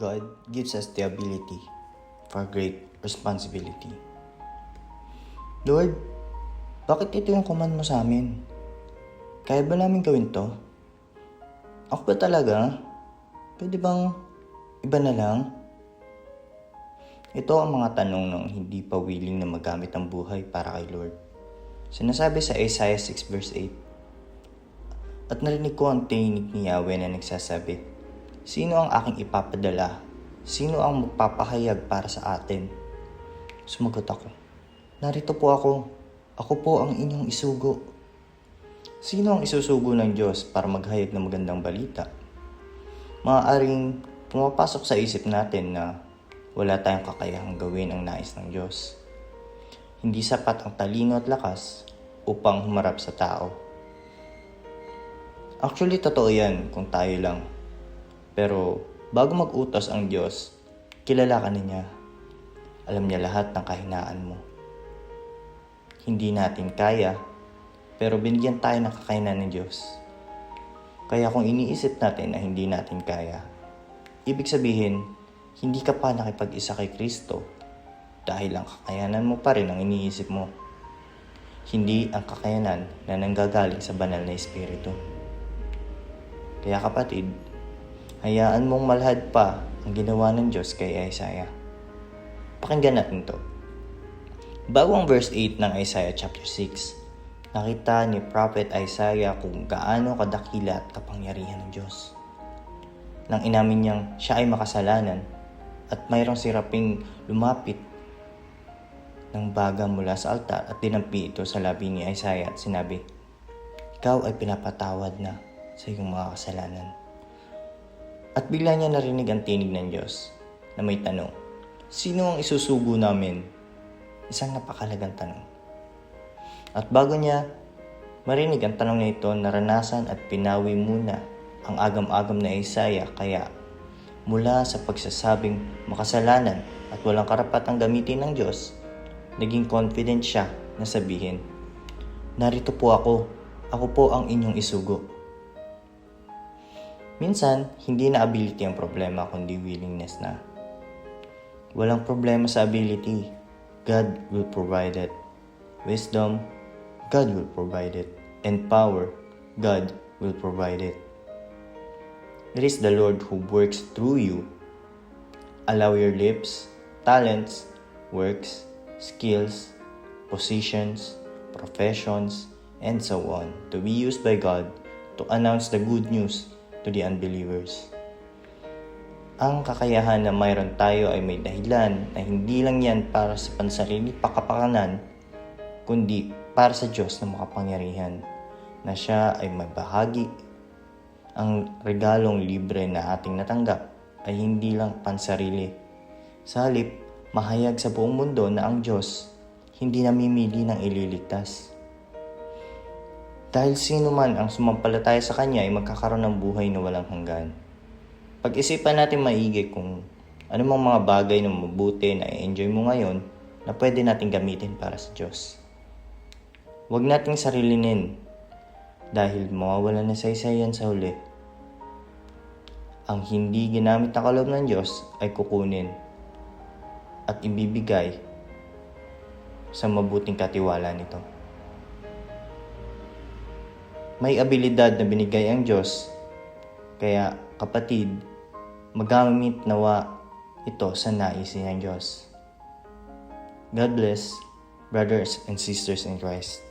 God gives us the ability for great responsibility. Lord, bakit ito yung command mo sa amin? Kaya ba namin gawin to? Ako ba talaga? Pwede bang iba na lang? Ito ang mga tanong ng hindi pa willing na magamit ang buhay para kay Lord. Sinasabi sa Isaiah 6 verse 8, At narinig ko ang tinig ni Yahweh na nagsasabi, Sino ang aking ipapadala? Sino ang magpapahayag para sa atin? Sumagot ako, Narito po ako. Ako po ang inyong isugo. Sino ang isusugo ng Diyos para maghayag ng magandang balita? Maaaring pumapasok sa isip natin na wala tayong kakayahang gawin ang nais ng Diyos. Hindi sapat ang talino at lakas upang humarap sa tao. Actually, totoo yan kung tayo lang. Pero bago mag-utos ang Diyos, kilala ka niya. Alam niya lahat ng kahinaan mo. Hindi natin kaya, pero binigyan tayo ng kakayanan ng Diyos. Kaya kung iniisip natin na hindi natin kaya, ibig sabihin, hindi ka pa nakipag-isa kay Kristo dahil ang kakayanan mo pa rin ang iniisip mo. Hindi ang kakayanan na nanggagaling sa banal na Espiritu. Kaya kapatid, hayaan mong malhad pa ang ginawa ng Diyos kay Isaiah. Pakinggan natin to. Bago ang verse 8 ng Isaiah chapter 6, nakita ni Prophet Isaiah kung gaano kadakila at kapangyarihan ng Diyos. Nang inamin niyang siya ay makasalanan at mayroong siraping lumapit ng baga mula sa altar at dinampi ito sa labi ni Isaiah at sinabi, Ikaw ay pinapatawad na sa iyong mga kasalanan. At bigla niya narinig ang tinig ng Diyos na may tanong, Sino ang isusugo namin? Isang napakalagang tanong. At bago niya marinig ang tanong na ito, naranasan at pinawi muna ang agam-agam na Isaiah kaya mula sa pagsasabing makasalanan at walang karapatang gamitin ng Diyos, naging confident siya na sabihin, Narito po ako, ako po ang inyong isugo. Minsan, hindi na ability ang problema kundi willingness na. Walang problema sa ability. God will provide it. Wisdom, God will provide it. And power, God will provide it. It is the Lord who works through you. Allow your lips, talents, works, skills, positions, professions, and so on to be used by God to announce the good news to the unbelievers. Ang kakayahan na mayroon tayo ay may dahilan na hindi lang yan para sa pansarili pakapakanan, kundi para sa Diyos na makapangyarihan na siya ay may bahagi. Ang regalong libre na ating natanggap ay hindi lang pansarili. Sa halip, mahayag sa buong mundo na ang Diyos hindi namimili ng ililigtas. Dahil sino man ang sumampalataya sa Kanya ay magkakaroon ng buhay na walang hanggan. Pag-isipan natin maigi kung ano mga bagay na mabuti na i-enjoy mo ngayon na pwede natin gamitin para sa Diyos. Huwag nating sarilinin dahil mawawala na sa yan sa huli. Ang hindi ginamit na kaloob ng Diyos ay kukunin at ibibigay sa mabuting katiwala nito. May abilidad na binigay ang Diyos, kaya kapatid, magamit nawa ito sa nais ng Diyos. God bless, brothers and sisters in Christ.